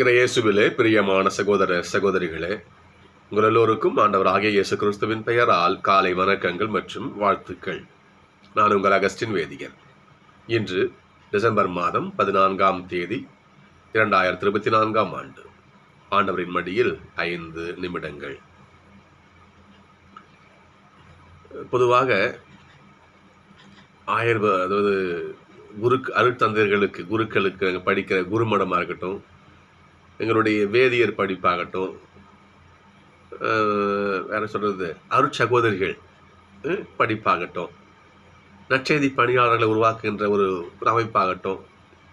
இறையேசுவிலே பிரியமான சகோதர சகோதரிகளே உங்கள் எல்லோருக்கும் ஆண்டவராகிய இயேசு கிறிஸ்துவின் பெயரால் காலை வணக்கங்கள் மற்றும் வாழ்த்துக்கள். நான் உங்கள் அகஸ்டின் வேதியர் இன்று டிசம்பர் மாதம் பதினான்காம் தேதி இரண்டாயிரத்தி இருபத்தி நான்காம் ஆண்டு. ஆண்டவரின் மடியில் ஐந்து நிமிடங்கள். பொதுவாக ஆயிரம் அதாவது குரு அருட்தந்தையர்களுக்கு குருக்களுக்கு படிக்கிற குருமடமாக இருக்கட்டும் எங்களுடைய வேதியர் படிப்பாகட்டும் வேறு சொல்கிறது அருட்சகோதரிகள் படிப்பாகட்டும் நற்செய்தி பணியாளர்களை உருவாக்குகின்ற ஒரு ஒரு அமைப்பாகட்டும்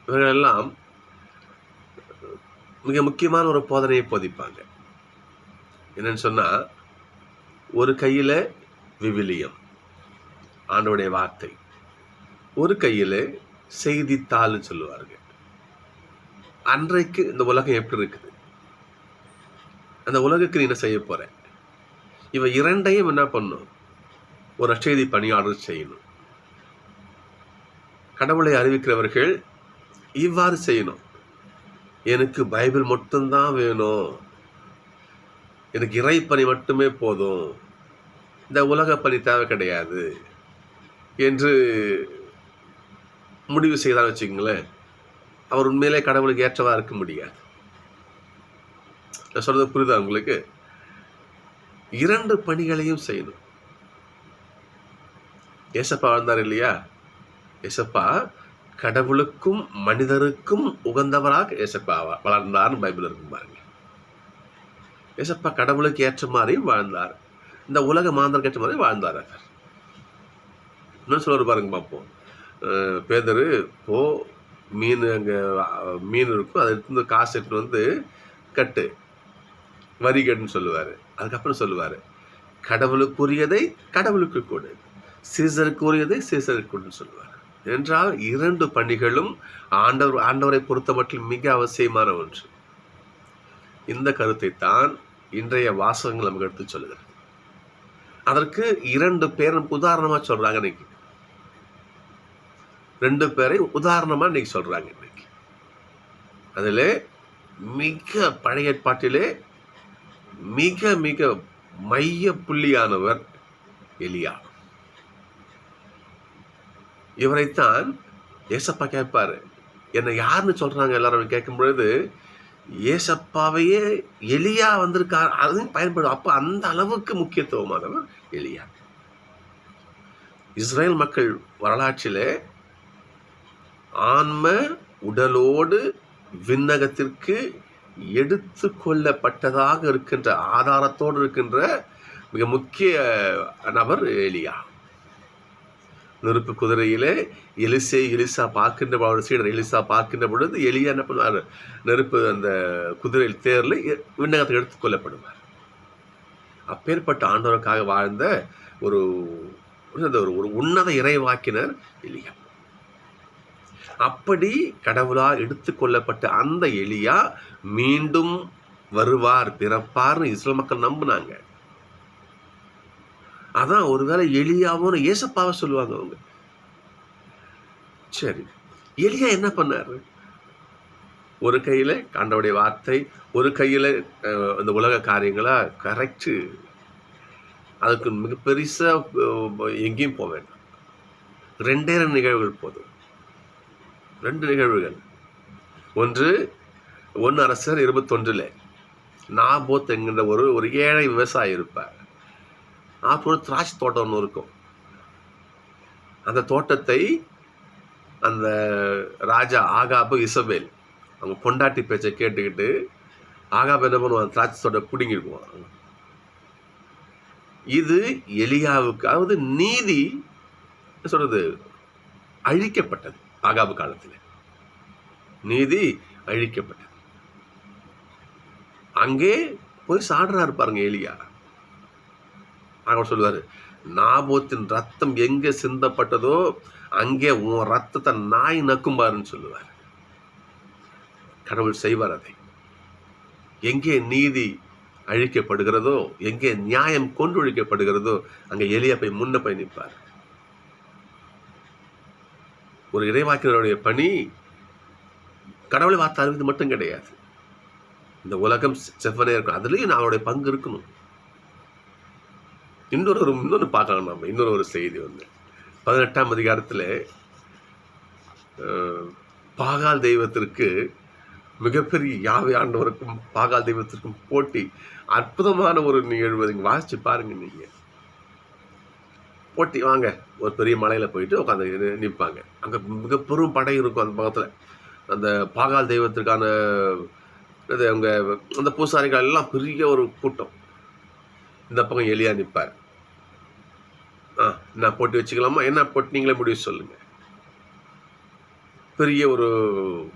இவர்களெல்லாம் மிக முக்கியமான ஒரு போதனையை போதிப்பாங்க. என்னன்னு சொன்னால் ஒரு கையில் விவிலியம் ஆண்டோடைய வார்த்தை. ஒரு கையில் செய்தித்தாள்னு சொல்லுவார்கள் அன்றைக்கு இந்த உலகம் எப்படி இருக்குது? அந்த உலகுக்கு நீ என்ன செய்ய போற? இவ இரண்டையும் என்ன பண்ணும்? ஒரு நற்செய்தி பணியாளர் செய்யணும். கடவுளை அறிவிக்கிறவர்கள் இவ்வாறு செய்யணும். எனக்கு பைபிள் மட்டும்தான் வேணும். எனக்கு இறைப்பணி மட்டுமே போதும். இந்த உலக பணி தேவை கிடையாது. என்று முடிவு செய்தான்னு வச்சுக்கோங்களேன். அவர் உண்மையிலே கடவுளுக்கு ஏற்றவா இருக்க முடியாது. நான் சொல்றது புரியுதா உங்களுக்கு? இரண்டு பணிகளையும் செய்யணும். ஏசப்பா வாழ்ந்தார் இல்லையா? ஏசப்பா கடவுளுக்கும் மனிதருக்கும் உகந்தவராக ஏசப்பா வளர்ந்தார்னு பைபிள் இருக்கும் பாருங்க. ஏசப்பா கடவுளுக்கு ஏற்ற மாதிரியும் வாழ்ந்தார். இந்த உலக மாந்தருக்கு ஏற்ற மாதிரி வாழ்ந்தார் அவர். இன்னும் சொல்லுவார் பாருங்க பார்ப்போம் பேதரு போ மீன் அங்கே மீன் இருக்கும். அதை எடுத்து வந்து காசு எடுத்து வந்து கட்டு. வரி கட்டுன்னு சொல்லுவார். அதுக்கப்புறம் சொல்லுவார் கடவுளுக்குரியதை கடவுளுக்கு கொடு. சீசருக்குரியதை சீசருக்கு கொடுன்னு சொல்லுவார். என்றால் இரண்டு பணிகளும் ஆண்டவர் ஆண்டவரை பொறுத்த மட்டும் மிக அவசியமான ஒன்று. இந்த கருத்தை தான் இன்றைய வாசகங்கள் நமக்கு எடுத்து சொல்லுகிறது. அதற்கு இரண்டு பேரும் உதாரணமாக சொல்கிறாங்க சொல்றாங்க இன்னைக்கு. ரெண்டு பேரை உதாரணமாக இன்னைக்கு சொல்கிறாங்க இன்னைக்கு. அதில் மிக பழைய ஏற்பாட்டிலே மிக மிக மைய புள்ளியானவர் எலியா. இவரைத்தான் ஏசப்பா கேட்பாரு. என்னை யாருன்னு சொல்கிறாங்க எல்லாரும் கேட்கும் பொழுது ஏசப்பாவையே எலியா வந்திருக்கார் அதுவும் பயன்படும். அப்போ அந்த அளவுக்கு முக்கியத்துவமானவர் எலியா. இஸ்ரேல் மக்கள் வரலாற்றிலே ஆன்ம உடலோடு விண்ணகத்திற்கு எடுத்து கொள்ளப்பட்டதாக இருக்கின்ற ஆதாரத்தோடு இருக்கின்ற மிக முக்கிய நபர் எலியா. நெருப்பு குதிரையிலே எலிசை எலிசா பார்க்கின்ற அவருடைய சீடர் எலிசா பார்க்கின்ற பொழுது எலியா என்ன பண்ணுவார்? நெருப்பு அந்த குதிரையில் தேரில் விண்ணகத்தை எடுத்துக் கொல்லப்படுவார் அப்பேற்பட்ட ஆண்டவருக்காக வாழ்ந்த ஒரு ஒரு ஒரு உன்னத இறைவாக்கினர் எலியா. அப்படி கடவுளால் எடுத்துக்கொள்ளப்பட்ட அந்த எலியா மீண்டும் வருவார் பிறப்பார்னு இஸ்ரேல் மக்கள் நம்பினாங்க. அதான் ஒருவேளை எலியாவும் ஏசப்பாவை சொல்லுவாங்க அவங்க. சரி எலியா என்ன பண்ணாரு? ஒரு கையில் ஆண்டவுடைய வார்த்தை ஒரு கையில் அந்த இந்த உலக காரியங்களா கரெக்டு அதுக்கு மிக பெருசா எங்கேயும் போக வேண்டாம். ரெண்டே ரெண்டு நிகழ்வுகள் போதும். ரெண்டு நிகழ்வுகள். ஒன்று ஒன்று அரசர் இருபத்தொன்றில். நாபோத் என்கின்ற ஒரு ஒரு ஏழை விவசாயி இருப்பார். அப்போ ஒரு திராட்சை தோட்டம் ஒன்று இருக்கும். அந்த தோட்டத்தை அந்த ராஜா ஆகாபு இசபேல் அவங்க பொண்டாட்டி பேச்சை கேட்டுக்கிட்டு ஆகாபு என்ன பண்ணுவான்? திராட்சை தோட்டம் பிடுங்கிடுவான் இது எலியாவுக்கு அதாவது நீதி என்ன அழிக்கப்பட்டது. ஆகாபு காலத்தில். நீதி அழிக்கப்பட்டது. அங்கே போய் சாடுறாரு பாருங்க எலியா அவர் சொல்லுவாரு நாபோத்தின் ரத்தம் எங்கே சிந்தப்பட்டதோ அங்கே உன் ரத்தத்தை நாய் நக்கும்பாருன்னு சொல்லுவார். கடவுள் செய்வார் அதை. எங்கே நீதி அழிக்கப்படுகிறதோ எங்கே நியாயம் கொன்றொழிக்கப்படுகிறதோ அங்கே எலியா போய் முன்ன போய் நிற்பார். ஒரு இறைவாக்கினருடைய பணி கடவுளை வார்த்தை அறிவித்து மட்டும் கிடையாது. இந்த உலகம் செவ்வனே இருக்கும். அதுலேயும் அவருடைய பங்கு இருக்கணும். இன்னொரு ஒரு இன்னொன்று பார்க்கலாம் நம்ம. இன்னொரு ஒரு செய்தி வந்து. பதினெட்டாம் அதிகாரத்தில் பாகால் தெய்வத்திற்கு மிகப்பெரிய யாவை ஆண்டவருக்கும் பாகால் தெய்வத்திற்கும் போட்டி அற்புதமான ஒரு நிகழ்வு. வாசித்து பாருங்கள் நீங்கள் போட்டி வாங்க. ஒரு பெரிய மலையில் போயிட்டு உட்காந்து நிற்பாங்க அங்கே மிக பெரும் படை இருக்கும் அந்த பக்கத்தில். அந்த பாகால் தெய்வத்திற்கான இது அவங்க அந்த பூசாரிகள் எல்லாம் பெரிய ஒரு கூட்டம். இந்த பக்கம் எளியாக நிற்பார் ஆ என்ன போட்டி வச்சுக்கலாமா? என்ன போட்டி நீங்களே முடிவு சொல்லுங்கள் பெரிய ஒரு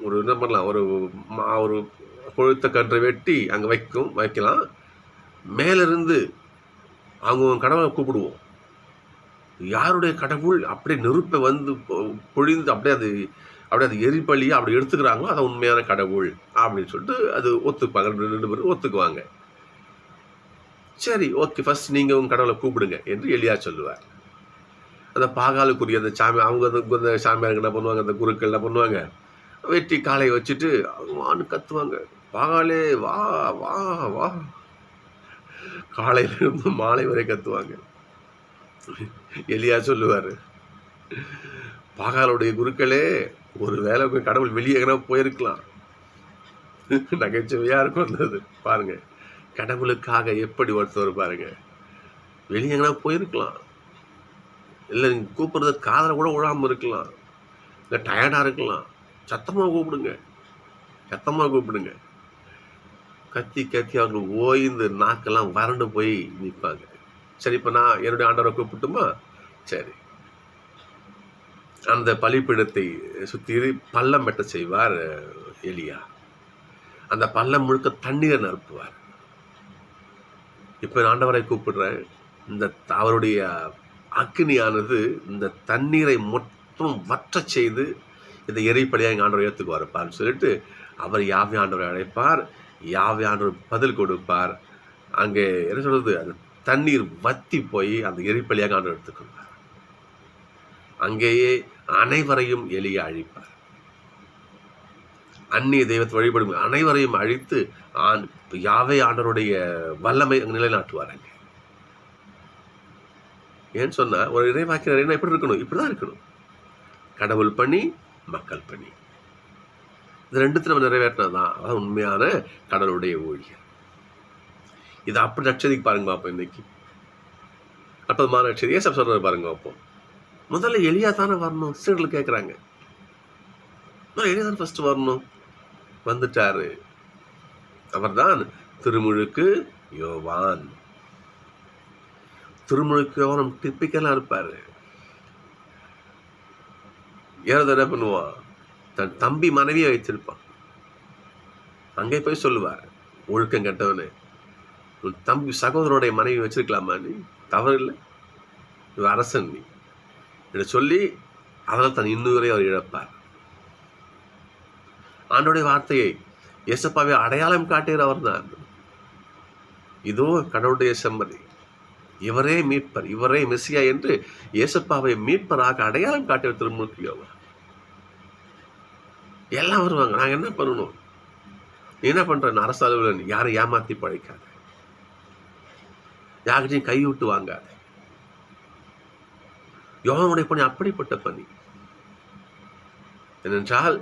ஒரு என்ன பண்ணலாம்? ஒரு மா- ஒரு கொழுத்த கன்றை வெட்டி அங்கே வைக்கும் வைக்கலாம். மேலேருந்து அவங்க கடவுளை கூப்பிடுவோம். யாருடைய கடவுள் அப்படியே நெருப்பை வந்து பொ- பொழிந்து அப்படியே அது அப்படியே அது எரிபலியாக அப்படி எடுத்துக்கிறாங்களோ அது உண்மையான கடவுள் அப்படின்னு சொல்லிட்டு அது ஒத்துப்பாங்க. ரெண்டு பேரும் ஒத்துக்குவாங்க. சரி ஓகே ஃபஸ்ட் நீங்கள் உங்கள் கடவுளை கூப்பிடுங்க என்று எளியா சொல்லுவார். அந்த பாகாலுக்குரிய அந்த சாமி அவங்க அந்த அந்த சாமியாருக்கு என்ன பண்ணுவாங்க? அந்த குருக்கள் என்ன பண்ணுவாங்க? வெட்டி காலை வச்சுட்டு வான்னு கத்துவாங்க. பாகாலே வா வா வா. காலையிலிருந்து மாலை வரை கத்துவாங்க. எலியா சொல்லுவார். பாகாலுடைய குருக்களே ஒரு வேலை போய் கடவுள் வெளியே எங்கன்னா போயிருக்கலாம். நகைச்சுவையாக இருக்கும் இருந்தது பாருங்க கடவுளுக்காக எப்படி ஒருத்தவர் பாருங்க வெளியே எங்கன்னா போயிருக்கலாம். இல்லை நீங்கள் கூப்பிட்றது காதலை கூட விழாமல் இருக்கலாம். இல்லை டயர்டாக இருக்கலாம். சத்தமாக கூப்பிடுங்க. சத்தமாக கூப்பிடுங்க. கத்தி கத்தி அவங்க ஓய்ந்து நாக்கெல்லாம் வறண்டு போய் நிற்பாங்க. சரி இப்போ நான் என்னுடைய ஆண்டவரை கூப்பிட்டுமா? சரி. அந்த பலிப்பீடத்தை சுற்றி பள்ளம் வெட்ட செய்வார் எலியா. அந்த பள்ளம் முழுக்க தண்ணீரை நிரப்புவார். இப்போ நான் ஆண்டவரை கூப்பிடுறேன். இந்த அவருடைய அக்னியானது இந்த தண்ணீரை மொத்தம் வற்ற செய்து இந்த எரிப்படியாக எங்கள் ஆண்டவர் ஏற்றுக்குவார்ப்பார்னு சொல்லிட்டு அவர் யாவை ஆண்டவரை அழைப்பார். யாவை ஆண்டவர் பதில் கொடுப்பார். அங்கே என்ன சொல்கிறது அந்த தண்ணீர் வத்தி போய் அந்த எரிப்பலியாக ஆண்டவர் எடுத்துக்கொள்வார் அங்கேயே அனைவரையும் எளிய அழிப்பார். அந்நிய தெய்வத்தை வழிபடும் அனைவரையும் அழித்து ஆண் யாவை ஆண்டருடைய வல்லமை நிலைநாட்டுவார் அங்கே. ஏன்னு சொன்னால் ஒரு இறைவாக்கினர் என்ன எப்படி இருக்கணும் இப்படி தான் இருக்கணும். கடவுள் பணி மக்கள் பணி. இது ரெண்டுத்தையும் நம்ம நிறைவேற்றினதான் அதான் உண்மையான கடவுளுடைய ஊழியர். இது அப்படி நட்சதிக்கு பாருங்க பார்ப்போம் இன்னைக்கு. அற்புதமான நட்சதி ஏசப் சொல்கிறது பாருங்க பார்ப்போம் முதல்ல எளியா தானே வரணும்? சீடர்கள் கேட்குறாங்க எளியா தானே ஃபர்ஸ்ட் வரணும்? வந்துட்டாரு. அவர்தான் திருமுழுக்கு யோவான். திருமுழுக்கு யோவான் டிப்பிக்கலாக இருப்பார். ஏறத என்ன பண்ணுவான் தன் தம்பி மனைவியை வைத்திருப்பான். அங்கே போய் சொல்லுவார். ஒழுக்கம் கெட்டவனே. தம்பி சகோதரனுடைய மனைவி வச்சிருக்கலாமா நீ? தவறு இல்லை. இவர் அரசன் நீ. என்று சொல்லி அதனால் தன் இன்னுவரை அவர் இழப்பார். ஆண்டோடைய வார்த்தையை இயேசப்பாவை அடையாளம் காட்டுகிற அவர்தான். இதோ கடவுளுடைய செம்மதி இவரே மீட்பர் இவரே மெஸ்ஸியா என்று இயேசப்பாவை மீட்பராக அடையாளம் காட்டிய திருமூர்த்தி அவர் எல்லாம் வருவாங்க. நாங்கள் என்ன பண்ணணும்? நீ என்ன பண்ற? அரசு அலுவலன் யாரை ஏமாற்றி பழைக்காது. யார்கிட்டையும் கை விட்டு வாங்காத யோகனுடைய பணி அப்படிப்பட்ட பணி. ஏனென்றால்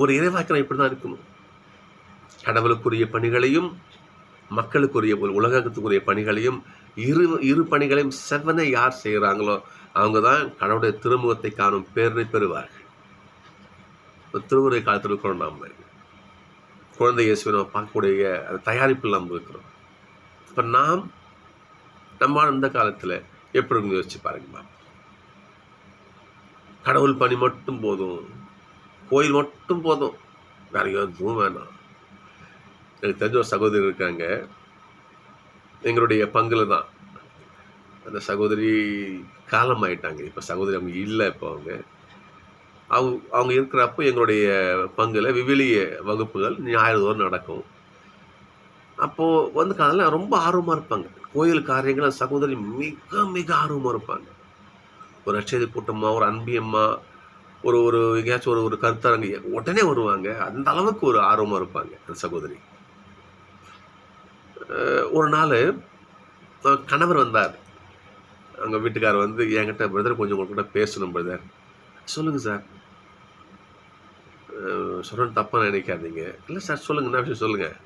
ஒரு இறைவாக்கனை இப்படிதான் இருக்கணும். கடவுளுக்குரிய பணிகளையும் மக்களுக்குரிய உலகத்துக்குரிய பணிகளையும் இரு இரு பணிகளையும் செவ்வனை யார் செய்கிறாங்களோ அவங்க தான் கடவுளுடைய திருமுகத்தை காணும் பேரை பெறுவார்கள். திருவுரை திருமுறை காலத்தில் இருக்கிறோம் நாம் குழந்தை இயேசுவை நம்ம பார்க்கக்கூடிய தயாரிப்பில் நாம் இருக்கிறோம். இப்போ நாம் நம்ம இந்த காலத்தில் எப்படி யோசிச்சு பாருங்கம்மா கடவுள் பணி மட்டும் போதும் கோயில் மட்டும் போதும். வேற எதுவும் வேணாம். எனக்கு தெரிஞ்ச ஒரு சகோதரி இருக்காங்க. எங்களுடைய பங்குல தான். அந்த சகோதரி காலம் ஆயிட்டாங்க இப்போ சகோதரி அவங்க இல்லை இப்போ அவங்க. அவங்க அவங்க இருக்கிறப்போ எங்களுடைய பங்குல விவிலிய வகுப்புகள் ஞாயிறு தோறும் நடக்கும். அப்போது வந்து காலையில் ரொம்ப ஆர்வமாக இருப்பாங்க. கோயில் காரியங்கள் சகோதரி மிக மிக ஆர்வமாக இருப்பாங்க. ஒரு அச்சதி கூட்டமாக ஒரு அன்பியம்மா ஒரு ஒரு எங்கேயாச்சும் ஒரு ஒரு கருத்தரங்க உடனே வருவாங்க. அந்த அளவுக்கு ஒரு ஆர்வமாக இருப்பாங்க அந்த சகோதரி. ஒரு நாள் கணவர் வந்தார். அவங்க வீட்டுக்கார் வந்து என்கிட்ட பிரதர் கொஞ்சம் உங்கள்கிட்ட பேசணும் பிரதர் சொல்லுங்கள் சார் சொல்கிறேன் தப்பாக நினைக்காதீங்க. இல்லை சார் சொல்லுங்கள் என்ன விஷயம் சொல்லுங்கள்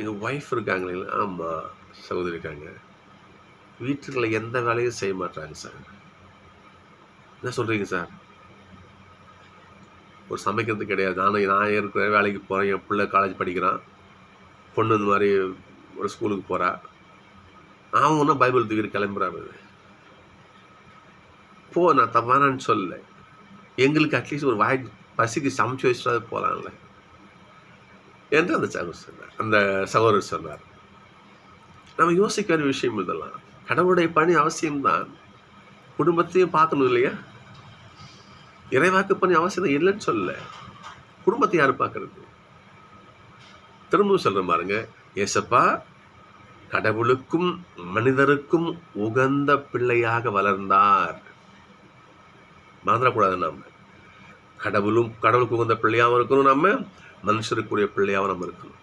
எங்கள் ஒய்ஃப் இருக்காங்களே ஆமாம் சகோதரி இருக்காங்க. வீட்டுக்குள்ள எந்த வேலையும் செய்ய மாட்டாங்க சார் என்ன சொல்கிறீங்க சார் ஒரு சமைக்கிறது கிடையாது. நான் நான் இருக்கிற வேலைக்கு போகிறேன் என் பிள்ளை காலேஜ் படிக்கிறான். பொண்ணு இந்த மாதிரி ஒரு ஸ்கூலுக்கு போகிறா அவன் ஒன்றும் பைபிள் தூக்கிட்டு கிளம்புறாரு போ நான் தப்பானான்னு சொல்லலை. எங்களுக்கு அட்லீஸ்ட் ஒரு வாய் பசிக்கு சமைச்சு வச்சுட்டு போகலாம்ல என்று அந்த சகோதரர் சொன்னார்? அந்த சகோதரர் சொன்னார். நம்ம யோசிக்க வேண்டிய விஷயம் இதெல்லாம். கடவுளுடைய பணி அவசியம்தான். குடும்பத்தையும் பார்க்கணும் இல்லையா? இறைவாக்கு பணி அவசியம் இல்லைன்னு சொல்லல. குடும்பத்தை யார் பார்க்கறது? திரும்பவும் சொல்ற பாருங்க. ஏசப்பா கடவுளுக்கும் மனிதருக்கும் உகந்த பிள்ளையாக வளர்ந்தார். மறந்துடக்கூடாது நம்ம. கடவுளும் கடவுளுக்கு உகந்த பிள்ளையாகவும் இருக்கணும் நம்ம. மனுஷருக்குரிய பிள்ளையாகவும் நம்ம இருக்கணும்.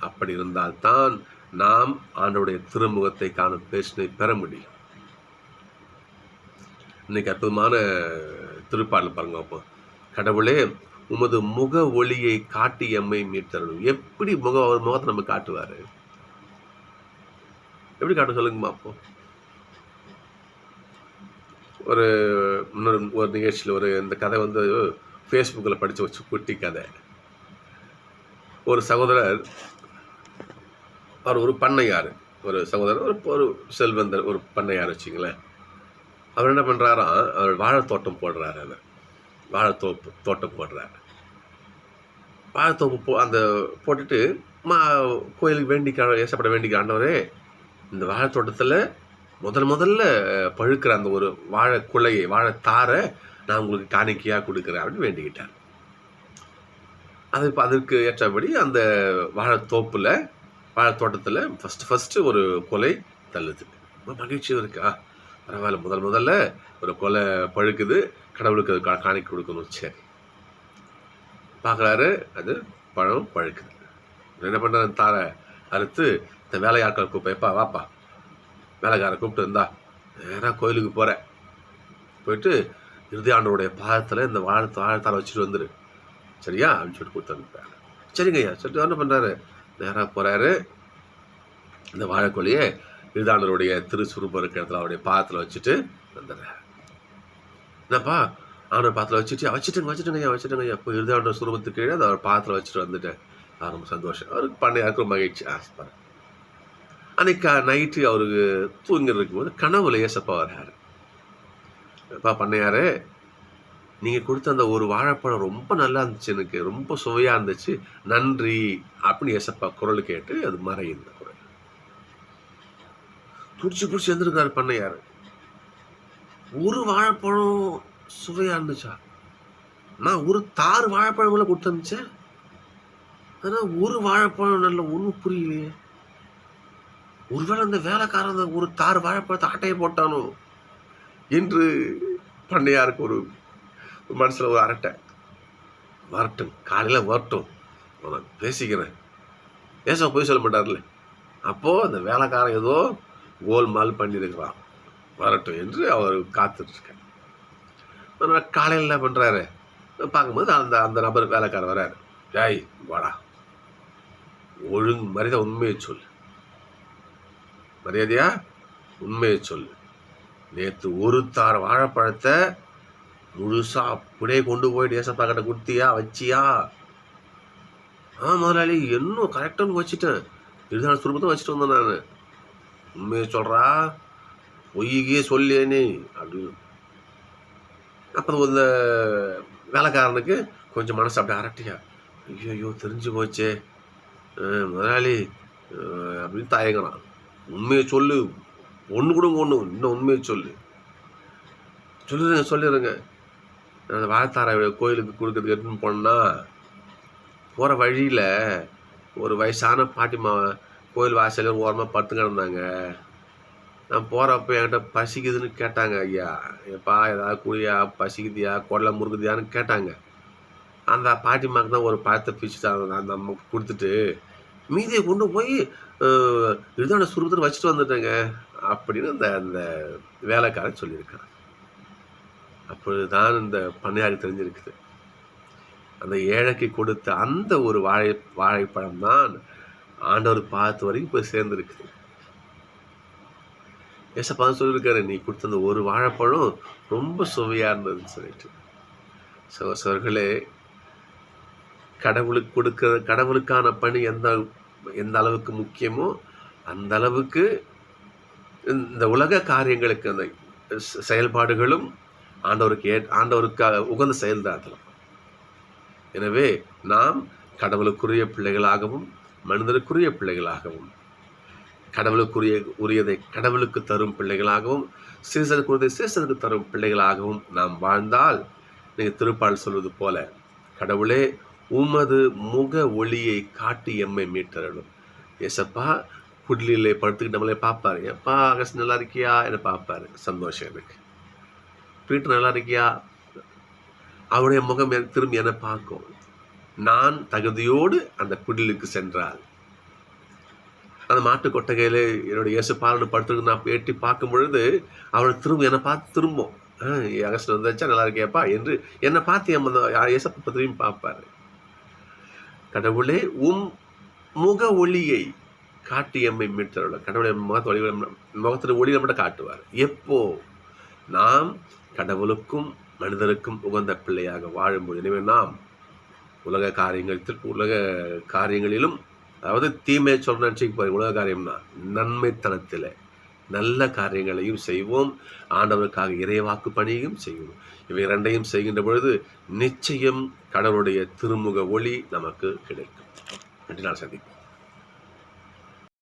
அப்படி இருந்தால்தான் நாம் ஆண்டோடைய திருமுகத்தை காணும் பேசினை பெற முடியும். இன்னைக்கு அற்புதமான திருப்பாடல் பாருங்க அப்போ. கடவுளே உமது முக ஒளியை காட்டி எம்மை மீட்டரணும் எப்படி முக அவர் முகத்தை நம்ம காட்டுவார்? எப்படி காட்ட சொல்லுங்கம்மா அப்போ? ஒரு இன்னொரு ஒரு நிகழ்ச்சியில் ஒரு இந்த கதை வந்து ஃபேஸ்புக்கில் படித்து வச்சு குட்டி கதை. ஒரு சகோதரர் அவர் ஒரு பண்ணையார். ஒரு சகோதரர் ஒரு ஒரு செல்வந்தர் ஒரு பண்ணையார் வச்சிங்களேன் அவர் என்ன பண்ணுறாராம் அவர் வாழைத்தோட்டம் போடுறாரு அவர். வாழைத்தோப்பு தோட்டம் போடுறாரு. வாழைத்தோப்பு போ அந்த போட்டுட்டு மா கோயிலுக்கு வேண்டிக்க ஏசப்பட வேண்டிக்க ஆண்டவரே இந்த வாழைத்தோட்டத்தில் முதல் முதல்ல பழுக்கிற அந்த ஒரு வாழை குலையை வாழைத்தாரை நான் உங்களுக்கு காணிக்கையாக கொடுக்குறேன் அப்படின்னு வேண்டிக்கிட்டார். அது இப்போ அதற்கு ஏற்றபடி அந்த வாழைத்தோப்பில் வாழைத்தோட்டத்தில் ஃபஸ்ட்டு ஃபஸ்ட்டு ஒரு கொலை தள்ளுது. ரொம்ப மகிழ்ச்சியும் இருக்கா. பரவாயில்ல. முதல் முதல்ல ஒரு கொலை பழுக்குது. கடவுளுக்கு அது கா- காணிக்கை கொடுக்கணும். சரி. பார்க்குறாரு அது பழம் பழுக்குது. என்ன பண்ணுறாரு தாரை அறுத்து இந்த வேலையாட்கள் கூப்பிட்டு வாப்பா. வேலைக்காரை கூப்பிட்டு இருந்தா நேராக கோயிலுக்கு போகிறேன் போயிட்டு இறுதியாண்டருடைய பாதத்தில் இந்த வாழை வாழைத்தாரை வச்சுட்டு வந்துடு சரியா? அப்படின்னு சொல்லிட்டு கொடுத்து அனுப்புறாரு சரிங்கய்யா சொல்லிட்டு என்ன பண்ணுறாரு நேராக போகிறாரு இந்த வாழைக்கோழியை இறுதாண்டருடைய திருசுரூபம் இருக்கிற இடத்துல அவருடைய பாத்திரம் வச்சுட்டு வந்துடுறாரு. என்னப்பா? ஆண்டவர் பாத்திரம் வச்சுட்டு வச்சுட்டுங்க வச்சுட்டுங்க ஐயா வச்சுட்டுங்க ஐயா இப்போ இறுதாண்டர் சுரூபத்துக்கு கீழே அதை அவர் பாத்திரம் வச்சுட்டு வந்துட்டேன். அவர் ரொம்ப சந்தோஷம். அவருக்கு பண்ணையாருக்கு ரொம்ப மகிழ்ச்சி. ஆசைப்படுறேன் அன்னைக்கு நைட்டு அவருக்கு தூங்கிட்டு இருக்கும்போது கனவுல ஏசப்பா வர்றாரு. அப்பா பண்ணையாரு நீங்கள் கொடுத்த அந்த ஒரு வாழைப்பழம் ரொம்ப நல்லா இருந்துச்சு எனக்கு. ரொம்ப சுவையாக இருந்துச்சு. நன்றி அப்படின்னு ஏசப்பா குரல் கேட்டு அது மறையுது குரல். துடிச்சு பிடிச்சி எழுந்திருக்காரு பண்ணையார். ஒரு வாழைப்பழம் சுவையாக இருந்துச்சா? நான் ஒரு தாறு வாழைப்பழம் கொடுத்து அனுப்பிச்சேன் ஆனால் ஒரு வாழைப்பழம் நல்ல ஒன்றும் புரியலையே. ஒருவேளை அந்த வேலைக்காரன் ஒரு தாறு வாழைப்பழத்தை ஆட்டையை போட்டானோ? என்று பண்ணையாருக்கு ஒரு மனசில் ஒரு அரட்டை. வரட்டும் காலையில் வரட்டும். நான் பேசிக்கிறேன். ஏசா போய் சொல்ல மாட்டார்ல. அப்போது அந்த வேலைக்காரன் ஏதோ கோல்மால் பண்ணியிருக்கிறான். வரட்டும் என்று அவர் காத்துட்ருக்கார் ஆனால் காலையில் என்ன பண்ணுறாரு பார்க்கும்போது அந்த அந்த நபர் வேலைக்காரர் வராரு ஜாய் வாடா. ஒழுங்கு மரியாதை உண்மையை சொல்லு. மரியாதையா? உண்மையை சொல்லு. நேற்று ஒரு தார் வாழைப்பழத்தை முழுசாக அப்படியே கொண்டு போய் ஏசப்பா கிட்ட கொடுத்தியா? வச்சியா? ஆ முதலாளி இன்னும் கரெக்டாக வச்சுட்டேன். இதுதான் சுருபத்தை வச்சுட்டு வந்தேன் நான். உண்மையை சொல்கிறா பொய்யே சொல்லியேனே அப்படின்னு. அப்போ இந்த வேலைக்காரனுக்கு கொஞ்சம் மனசு அப்படியே அரட்டியா. ஐயோ ஐயோ தெரிஞ்சு போச்சே. முதலாளி அப்படின்னு தயங்கினான் உண்மையை சொல்லு. ஒன்று கூட ஒன்று இன்னும் உண்மையை சொல்லு. சொல்லிடுங்க சொல்லிடுங்க அந்த வாழைத்தாரை கோயிலுக்கு கொடுக்கறதுக்கு எடுத்துன்னு போனால் போகிற வழியில் ஒரு வயசான பாட்டிமா கோயில் வாசலில் ஓரமாக படுத்து கிடந்தாங்க. நான் போகிறப்ப என்கிட்ட பசிக்குதுன்னு கேட்டாங்க ஐயா எப்பா ஏதாவது குடியா பசிக்குதியா குடலை முறுக்குதியான்னு கேட்டாங்க. அந்த பாட்டிமாக்கு தான் ஒரு பழத்தை பிச்சுட்டு அந்த அந்த அம்மாக்கு கொடுத்துட்டு மீதியை கொண்டு போய் இதோட இதுதான் சுருபத்தில் வச்சுட்டு வந்துட்டேங்க அப்படின்னு அந்த அந்த வேலைக்காரன் சொல்லியிருக்கான் அப்பொழுதுதான் இந்த பண்ணையாரி தெரிஞ்சிருக்குது. அந்த ஏழைக்கு கொடுத்த அந்த ஒரு வாழை வாழைப்பழம் தான் ஆண்டவர் பார்த்து வரைக்கும் போய் சேர்ந்துருக்குது. ஏசப்பா சொல்லியிருக்காரு நீ கொடுத்த அந்த ஒரு வாழைப்பழம் ரொம்ப சுவையாக இருந்ததுன்னு சொல்லிட்டு. சகோசர்களே கடவுளுக்கு கொடுக்குற கடவுளுக்கான பணி எந்த எந்த அளவுக்கு முக்கியமோ அந்த அளவுக்கு இந்த உலக காரியங்களுக்கு அந்த செயல்பாடுகளும் ஆண்டவருக்கு ஏ ஆண்டவருக்காக உகந்த செயல்தான் அதெல்லாம். எனவே நாம் கடவுளுக்குரிய பிள்ளைகளாகவும் மனிதருக்குரிய பிள்ளைகளாகவும் கடவுளுக்குரிய உரியதை கடவுளுக்கு தரும் பிள்ளைகளாகவும் சீசனுக்குரியதை சீசனுக்கு தரும் பிள்ளைகளாகவும் நாம் வாழ்ந்தால் நீங்கள் திருப்பால் சொல்வது போல கடவுளே உமது முக ஒளியை காட்டி எம்மை மீட்டரணும் ஏசப்பா குடிலே படுத்துக்கிட்டு நம்மளே பார்ப்பாரு. எப்பா அகஸ்ட் நல்லா இருக்கியா? என்ன பார்ப்பாரு. சந்தோஷம் எனக்கு. பீட்டர் நல்லா இருக்கியா அவருடைய முகம் திரும்பி என்னை பார்க்கும். நான் தகுதியோடு அந்த குடிலுக்கு சென்றாள் அந்த மாட்டு கொட்டகையில் என்னுடைய இயேசுப்பாலனை படுத்துருக்கு நான் எட்டி பார்க்கும் பொழுது அவளை திரும்ப என்னை பார்த்து திரும்பும். அகஸ்ட் வந்தாச்சா நல்லா இருக்கியாப்பா என்று என்னை பார்த்து என் அந்த இயேசப்பா திரும்பி பார்ப்பாரு. கடவுளே உம் முக ஒளியை காட்டி எம்மை மீட்டருள்ள கடவுளை முகத்து ஒளி முகத்தில் ஒளி நம்மகிட்ட காட்டுவார். எப்போ? நாம் கடவுளுக்கும் மனிதருக்கும் உகந்த பிள்ளையாக வாழும்போது எனவே நாம் உலக காரியங்களில் உலக காரியங்களிலும் அதாவது தீமை சொல்ல நினச்சிக்கு போய் உலக காரியம்னா நன்மைத்தனத்தில் நல்ல காரியங்களையும் செய்வோம். ஆண்டவருக்காக இறைவாக்கு பணியையும் செய்வோம். இவை இரண்டையும் செய்கின்ற பொழுது நிச்சயம் கடவுளுடைய திருமுக ஒளி நமக்கு கிடைக்கும். நன்றி நான் சந்திப்போம்.